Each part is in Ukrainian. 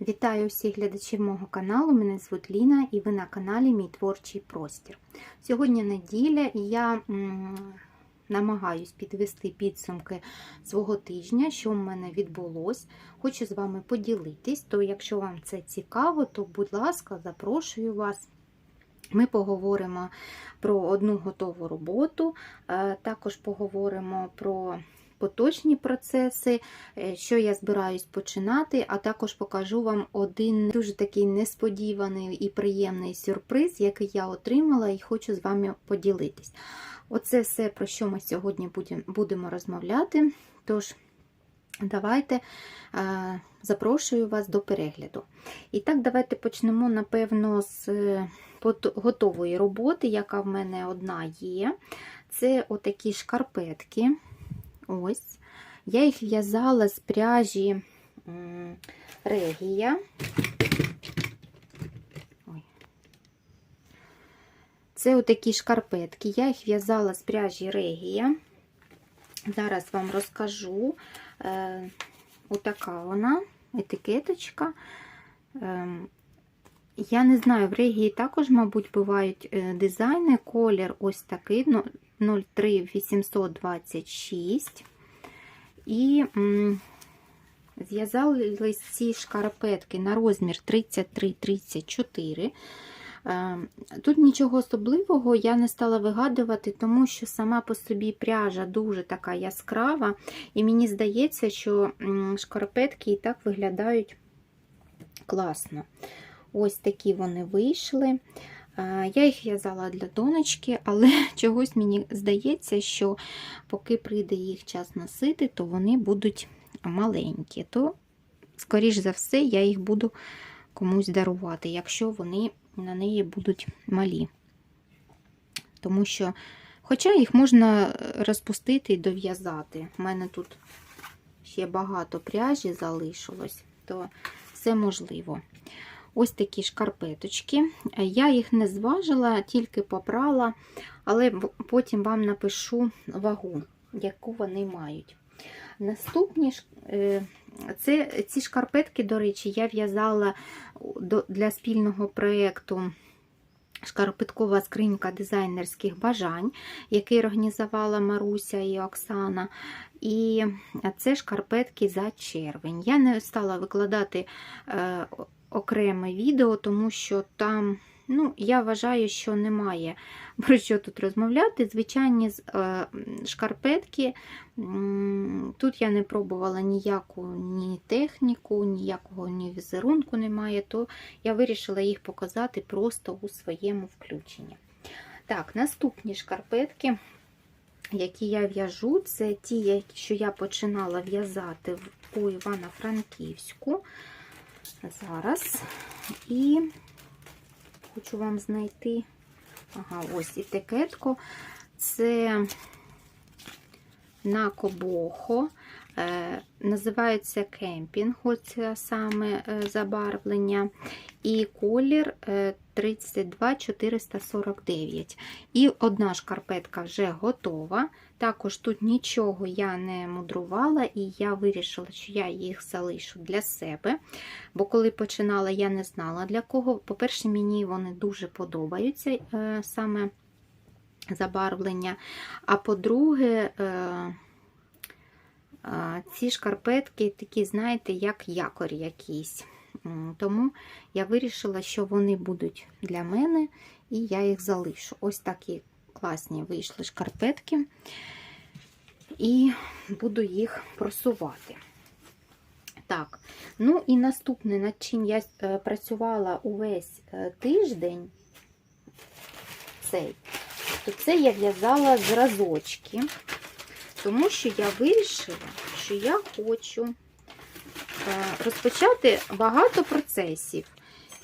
Вітаю всіх глядачів мого каналу. Мене звуть Ліна і ви на каналі Мій творчий простір. Сьогодні неділя і я намагаюсь підвести підсумки свого тижня, що в мене відбулось. Хочу з вами поділитись. То, якщо вам це цікаво, то, будь ласка, запрошую вас. Ми поговоримо про одну готову роботу, е, також поговоримо про поточні процеси, е, що я збираюсь починати, а також покажу вам один дуже такий несподіваний і приємний сюрприз, який я отримала і хочу з вами поділитись. Оце все, про що ми сьогодні будемо розмовляти. Тож, давайте е, запрошую вас до перегляду. І так, давайте почнемо, напевно, з е, готової роботи, яка в мене одна є. Це отакі шкарпетки. Ось. Я їх в'язала з пряжі Регія. Це отакі шкарпетки. Я їх в'язала з пряжі Регія. Зараз вам розкажу. Е, отака вона, етикеточка. Е, я не знаю, в Регії також, мабуть, бувають е, дизайни. Колір ось такий. ну, 03826. І м, зв'язали ці шкарпетки на розмір 33-34. Е, Тут нічого особливого я не стала вигадувати, тому що сама по собі пряжа дуже така яскрава, і мені здається, що шкарпетки і так виглядають класно. Ось такі вони вийшли. Е, Я їх в'язала для донечки, але чогось мені здається, що поки прийде їх час носити, то вони будуть маленькі. То, скоріш за все, я їх буду комусь дарувати, якщо вони на неї будуть малі. Тому що, хоча їх можна розпустити і дов'язати. У мене тут ще багато пряжі залишилось, то все можливо. Ось такі шкарпеточки. Я їх не зважила, тільки попрала, але потім вам напишу вагу, яку вони мають. Наступні е, це, ці шкарпетки, до речі, я в'язала для спільного проєкту Шкарпеткова скринька дизайнерських бажань, який організувала Маруся і Оксана. І це шкарпетки за червень. Я не стала викладати е, окреме відео, тому що там, ну, я вважаю, що немає про що тут розмовляти. Звичайні е, шкарпетки. Тут я не пробувала ніяку ні техніку, ніякого ні візерунку немає, то я вирішила їх показати просто у своєму включенні. Так, наступні шкарпетки, які я в'яжу, це ті, що я починала в'язати у Івано-Франківську. Зараз. І хочу вам знайти ага, ось етикетку. Це на Кобохо. Е, називається кемпінг, оце саме е, забарвлення. І колір е, 32449. І одна шкарпетка вже готова. Також тут нічого я не мудрувала, і я вирішила, що я їх залишу для себе. Бо коли починала, я не знала для кого. По-перше, мені вони дуже подобаються е, саме забарвлення. А по-друге, е, е, ці шкарпетки такі, знаєте, як якорь якийсь. Тому я вирішила, що вони будуть для мене, і я їх залишу. Ось такі класні вийшли шкарпетки, і буду їх просувати. Так, ну і наступне, над чим я е, працювала увесь е, тиждень, цей, то це я в'язала зразочки, тому що я вирішила, що я хочу розпочати багато процесів.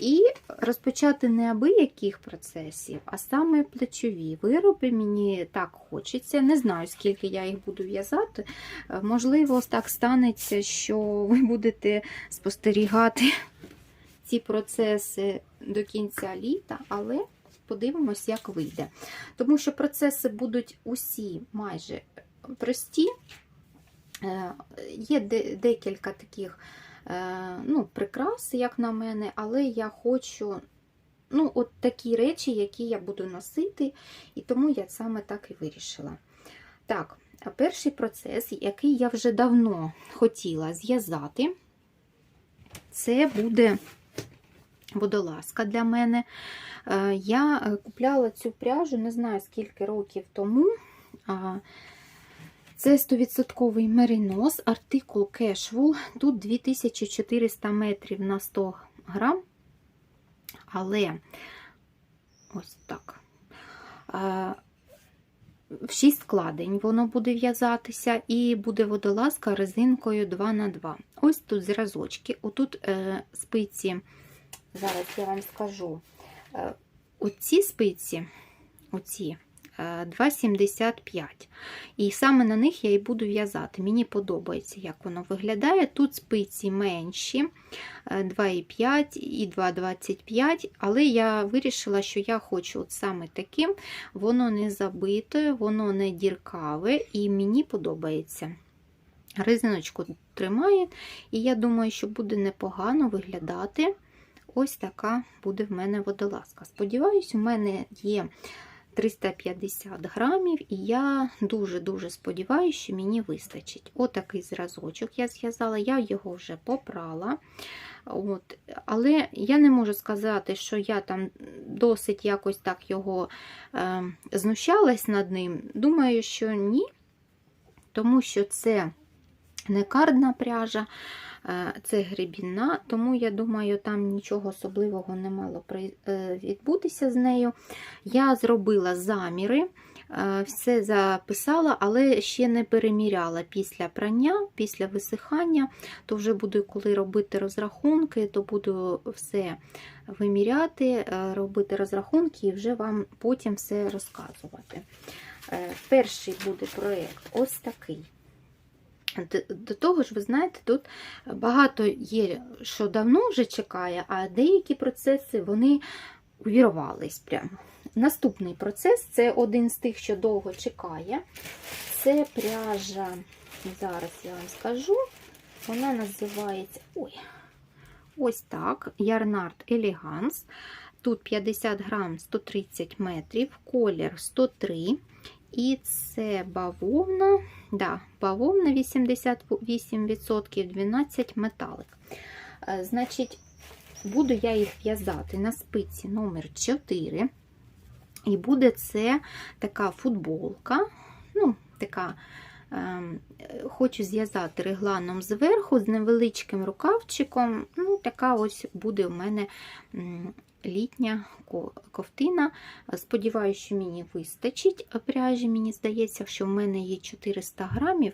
І розпочати не абияких процесів, а саме плечові вироби. Мені так хочеться. Не знаю, скільки я їх буду в'язати. Можливо, так станеться, що ви будете спостерігати ці процеси до кінця літа, але подивимось, як вийде. Тому що процеси будуть усі майже прості. Є декілька таких е, ну, прикраси, як на мене, але я хочу ну, от такі речі, які я буду носити, і тому я саме так і вирішила. Так, перший процес, який я вже давно хотіла зв'язати, це буде водолазка для мене. Е, Я е, купляла цю пряжу, не знаю скільки років тому. Це 100% меринос, артикул Cashwool. Тут 2400 метрів на 100 грам. Але ось так. В 6 складень воно буде в'язатися, і буде водолазка резинкою 2х2. Ось тут зразочки. Отут е, спиці, зараз я вам скажу. Е, Оці спиці, оці 2,75. І саме на них я і буду в'язати. Мені подобається, як воно виглядає. Тут спиці менші, е, 2,5 і 2,25, але я вирішила, що я хочу от саме таким. Воно не забите, воно не діркаве, і мені подобається. Резиночку тримає, і я думаю, що буде непогано виглядати. Ось така буде в мене водолазка. Сподіваюсь, у мене є 350 грамів, і я дуже-дуже сподіваюся, що мені вистачить. Отакий зразочок я зв'язала, я його вже попрала. От. Але я не можу сказати, що я там досить якось так його е, знущалась над ним. Думаю, що ні, тому що це не кардна пряжа. Е, Це гребінна, тому я думаю, там нічого особливого не мало е, відбутися з нею. Я зробила заміри, е, все записала, але ще не переміряла після прання, після висихання, то вже буду, коли робити розрахунки, то буду все виміряти, робити розрахунки і вже вам потім все розказувати. Перший буде проєкт ось такий. До того ж, ви знаєте, тут багато є, що давно вже чекає, а деякі процеси вони увірвались прямо. Наступний процес це один з тих, що довго чекає. Це пряжа, зараз я вам скажу, вона називається ой, ось так: Ярнард Елеганс. Тут 50 грам 130 метрів, колір 103. І це бавовна, да, бавовна 88%, 12 металик. Е, Значить, буду я їх в'язати на спиці номер 4. І буде це така футболка. Ну, така, хочу зв'язати регланом зверху з невеличким рукавчиком. Ну, така ось буде у мене літня ковтина. Сподіваюся, що мені вистачить пряжі. Мені здається, що в мене є 400 грамів.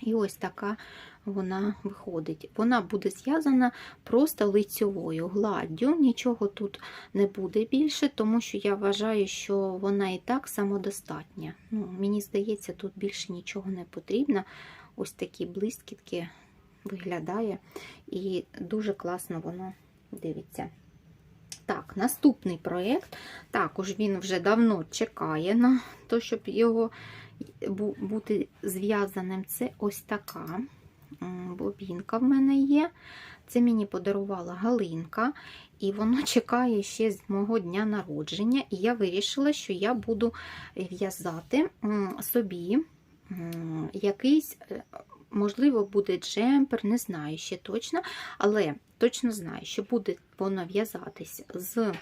І ось така вона виходить. Вона буде зв'язана просто лицьовою гладдю. Нічого тут не буде більше, тому що я вважаю, що вона і так самодостатня. Ну, мені здається, тут більше нічого не потрібно. Ось такі блискітки виглядає, і дуже класно воно дивиться. Так, наступний проєкт. Також він вже давно чекає на те, щоб його бути зв'язаним. Це ось така бобінка в мене є. Це мені подарувала Галинка, і воно чекає ще з мого дня народження. І я вирішила, що я буду в'язати собі якийсь, е, можливо, буде джемпер, не знаю ще точно, але точно знаю, що буде воно в'язатись з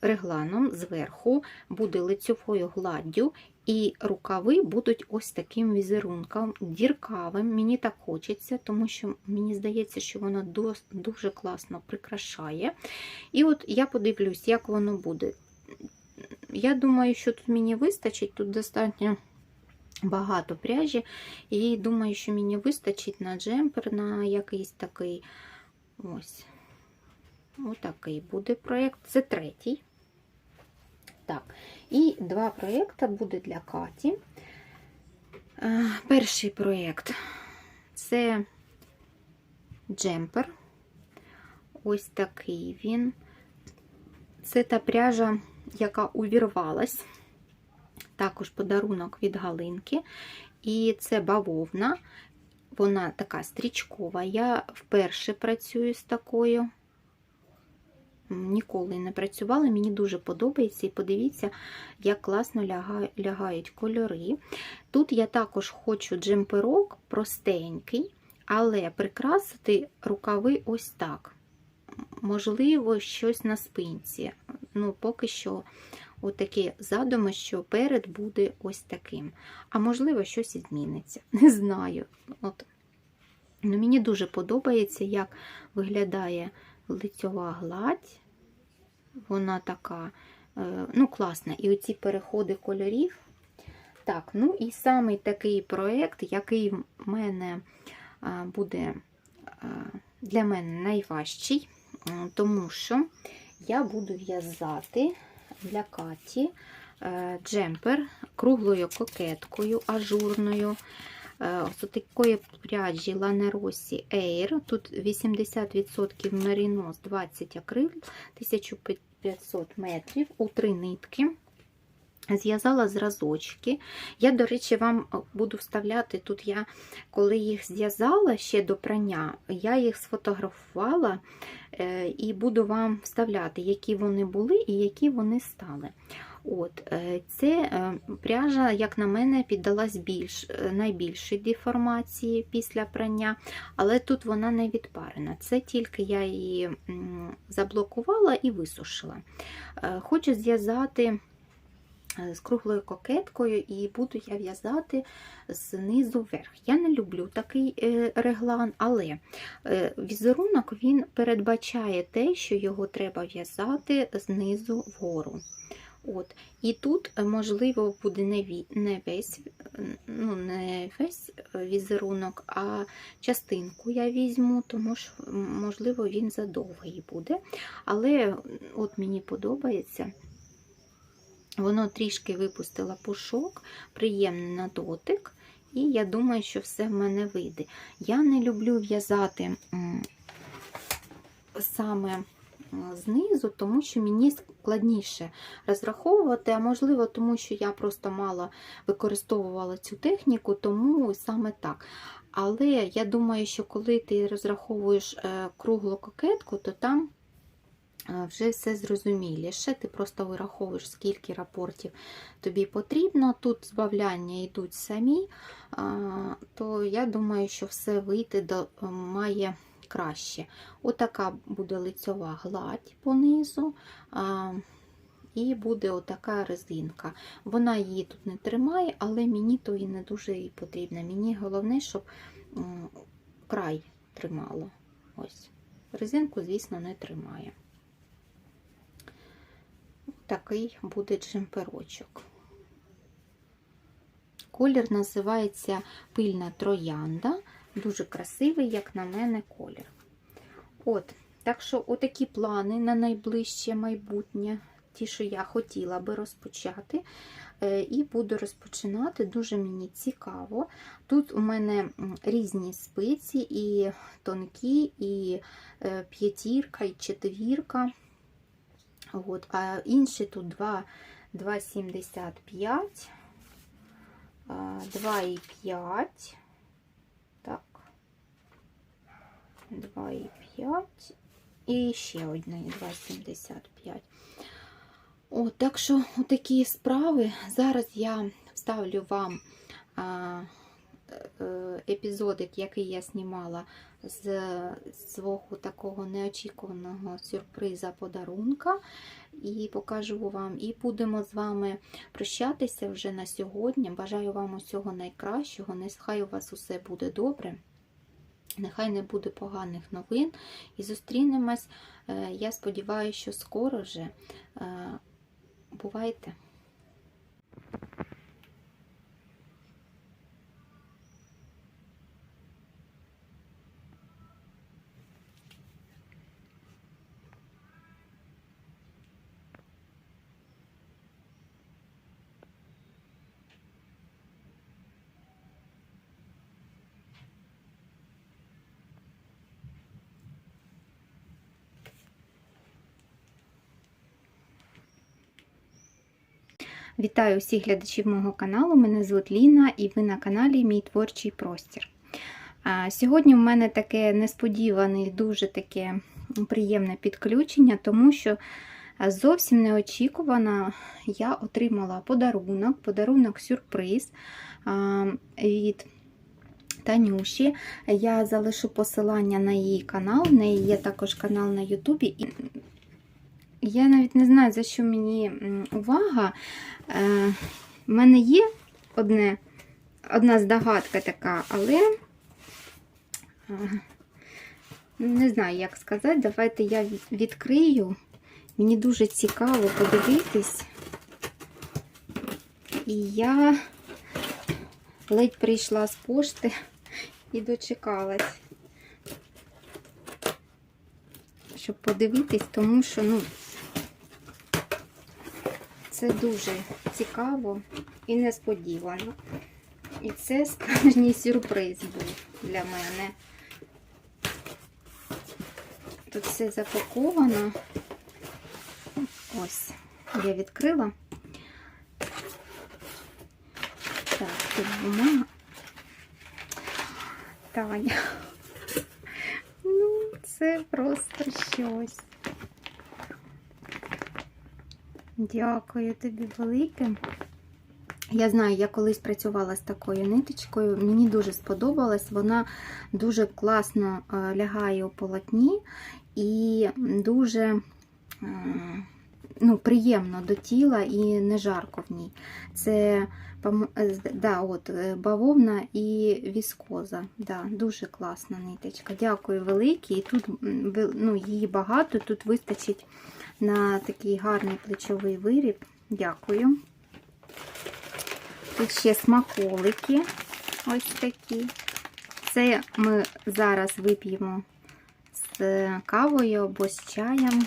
регланом зверху, буде лицьовою гладдю, і рукави будуть ось таким візерунком, діркавим. Мені так хочеться, тому що мені здається, що воно дуже класно прикрашає. І от я подивлюсь, як воно буде. Я думаю, що тут мені вистачить, тут достатньо багато пряжі, і думаю, що мені вистачить на джемпер, на якийсь такий ось. Отакий буде проєкт. Це третій. Так, і два проєкти буде для Каті. Е, Перший проєкт це джемпер. Ось такий він. Це та пряжа, яка увірвалась. Також подарунок від Галинки. І це бавовна. вона така стрічкова. Я вперше працюю з такою. Ніколи не працювала, мені дуже подобається. І подивіться, як класно лягають кольори. Тут я також хочу джемперок простенький, але прикрасити рукави ось так. Можливо, щось на спинці. Ну, поки що отакі задуми, що перед буде ось таким. А можливо, щось зміниться. Не знаю. От. Ну, мені дуже подобається, як виглядає лицьова гладь. Вона така, е, ну, класна. І оці переходи кольорів. Так, ну і самий такий проєкт, який в мене буде для мене найважчий, тому що я буду в'язати для Каті е, джемпер круглою кокеткою, ажурною. Е, Ось такої пряджі Ланеросі Air. Тут 80% мерінос, 20 акрил, 1500 метрів у три нитки. Зв'язала зразочки. Я, до речі, вам буду вставляти тут. Я, коли їх зв'язала ще до прання, я їх сфотографувала е, і буду вам вставляти, які вони були і які вони стали. От, е, Це е, пряжа, як на мене, піддалась більш, е, найбільшій деформації після прання, але тут вона не відпарена. Це тільки я її заблокувала і висушила. Хочу зв'язати з круглою кокеткою, і буду я в'язати знизу вверх. Я не люблю такий реглан, але візерунок він передбачає те, що його треба в'язати знизу вгору. От. І тут, е, можливо, буде не, не, весь, е, ну, не весь е, візерунок, а частинку я візьму, тому що, можливо, він задовгий буде. Але от мені подобається. Воно трішки випустило пушок, приємний на дотик, і я думаю, що все в мене вийде. Я не люблю в'язати саме знизу, тому що мені складніше розраховувати, а можливо, тому що я просто мало використовувала цю техніку, тому саме так. Але я думаю, що коли ти розраховуєш е, круглу кокетку, то там е, вже все зрозуміліше. Ти просто вираховуєш, скільки рапортів тобі потрібно. Тут збавляння йдуть самі, то я думаю, що все вийти до, е, має краще. Отака буде лицьова гладь понизу. І буде отака резинка. Вона її тут не тримає, але мені то і не дуже і потрібно. Мені головне, щоб край тримало. Ось. Резинку, звісно, не тримає. Такий буде джемперочок. Колір називається пильна троянда. Дуже красивий, як на мене, колір. От, так що, отакі плани на найближче майбутнє, ті, що я хотіла би розпочати. Е, І буду розпочинати. Дуже мені цікаво. Тут у мене різні спиці, і тонкі, і е, п'ятірка, і четвірка. От, а інші тут 2, 2,75, 2,5. Так. 2,5 і ще одне 2,75. О, так що такі справи. Зараз я вставлю вам а, е, епізодик, який я знімала з свого такого неочікуваного сюрприза подарунка. І покажу вам. І будемо з вами прощатися вже на сьогодні. Бажаю вам усього найкращого. Нехай у вас усе буде добре. Нехай не буде поганих новин. І зустрінемось. е, Я сподіваюся, що скоро вже. Е, Бувайте! Вітаю всіх глядачів мого каналу. Мене звуть Ліна і ви на каналі Мій творчий простір. Сьогодні в мене таке несподіване, дуже таке приємне підключення, тому що зовсім неочікувано я отримала подарунок, подарунок сюрприз від Танюші. Я залишу посилання на її канал. В неї є також канал на Ютубі. Я навіть не знаю, за що мені увага. Е, в мене є одне, одна здогадка така, але е, не знаю, як сказати. Давайте я відкрию. Мені дуже цікаво подивитись. І я ледь прийшла з пошти і дочекалась, щоб подивитись, тому що, ну, це дуже цікаво і несподівано. І це справжній сюрприз був для мене. Тут все запаковано. Ось, я відкрила. Так, тут бумага. Таня. Ну, це просто щось. Дякую тобі велике. Я знаю, я колись працювала з такою ниточкою, мені дуже сподобалась. Вона дуже класно е, лягає у полотні і дуже е, ну, приємно до тіла і не жарко в ній. Це е, да, от, е, бавовна і віскоза. Да, дуже класна ниточка. Дякую велике. І тут ну, її багато, тут вистачить на такий гарний плечовий виріб. Дякую. Тут ще смаколики ось такі. Це ми зараз вип'ємо з кавою або з чаєм.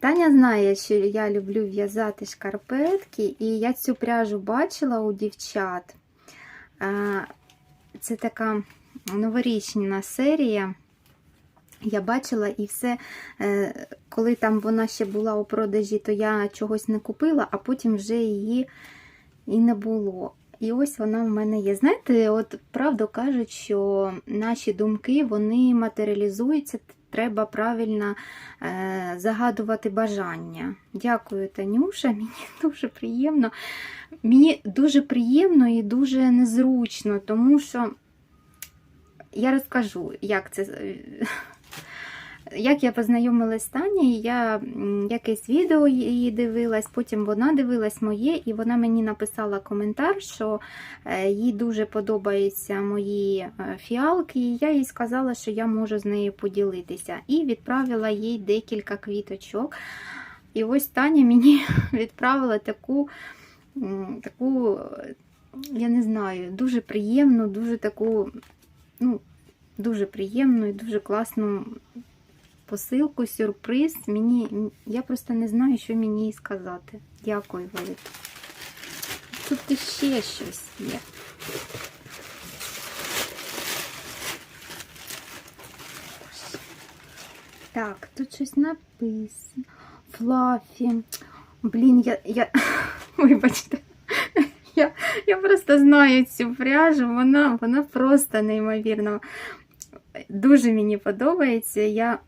Таня знає, що я люблю в'язати шкарпетки, і я цю пряжу бачила у дівчат. Це така новорічна серія. Я бачила і все, е, коли там вона ще була у продажі, то я чогось не купила, а потім вже її і не було. І ось вона в мене є. Знаєте, от правду кажуть, що наші думки вони матеріалізуються, треба правильно е, загадувати бажання. Дякую, Танюша, мені дуже приємно. Мені дуже приємно і дуже незручно, тому що я розкажу, як це. Як я познайомилась з Танією, я якесь відео її дивилась, потім вона дивилась моє, і вона мені написала коментар, що е, їй дуже подобаються мої е, фіалки, і я їй сказала, що я можу з нею поділитися. І відправила їй декілька квіточок. І ось Таня мені відправила таку, таку, я не знаю, дуже приємну, дуже таку, ну, дуже приємну і дуже класну посилку, сюрприз. Мені, я просто не знаю, що мені сказати. Дякую, велике. Тут іще щось є. Так, тут щось написано. Флафі. Блін, я. я... Вибачте. Я, я просто знаю цю пряжу, вона, вона просто неймовірна. Дуже мені подобається. Я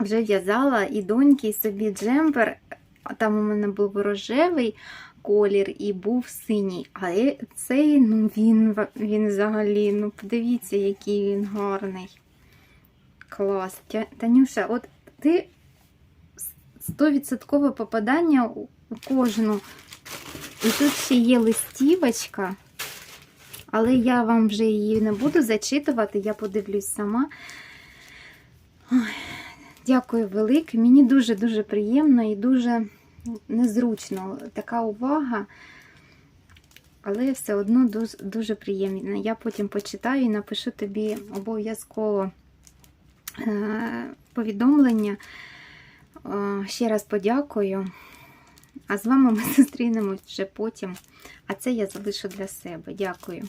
вже в'язала і доньки, і собі джемпер. Там у мене був рожевий колір і був синій. А цей, ну він, він взагалі, ну подивіться, який він гарний. Клас. Танюша, от ти 100% попадання у кожну. І тут ще є листівочка, але я вам вже її не буду зачитувати, я подивлюсь сама. Ой, дякую велике. Мені дуже-дуже приємно і дуже незручно така увага. Але все одно дуже, дуже приємно. Я потім почитаю і напишу тобі обов'язково е, повідомлення. Е, Ще раз подякую. А з вами ми зустрінемось вже потім. А це я залишу для себе. Дякую.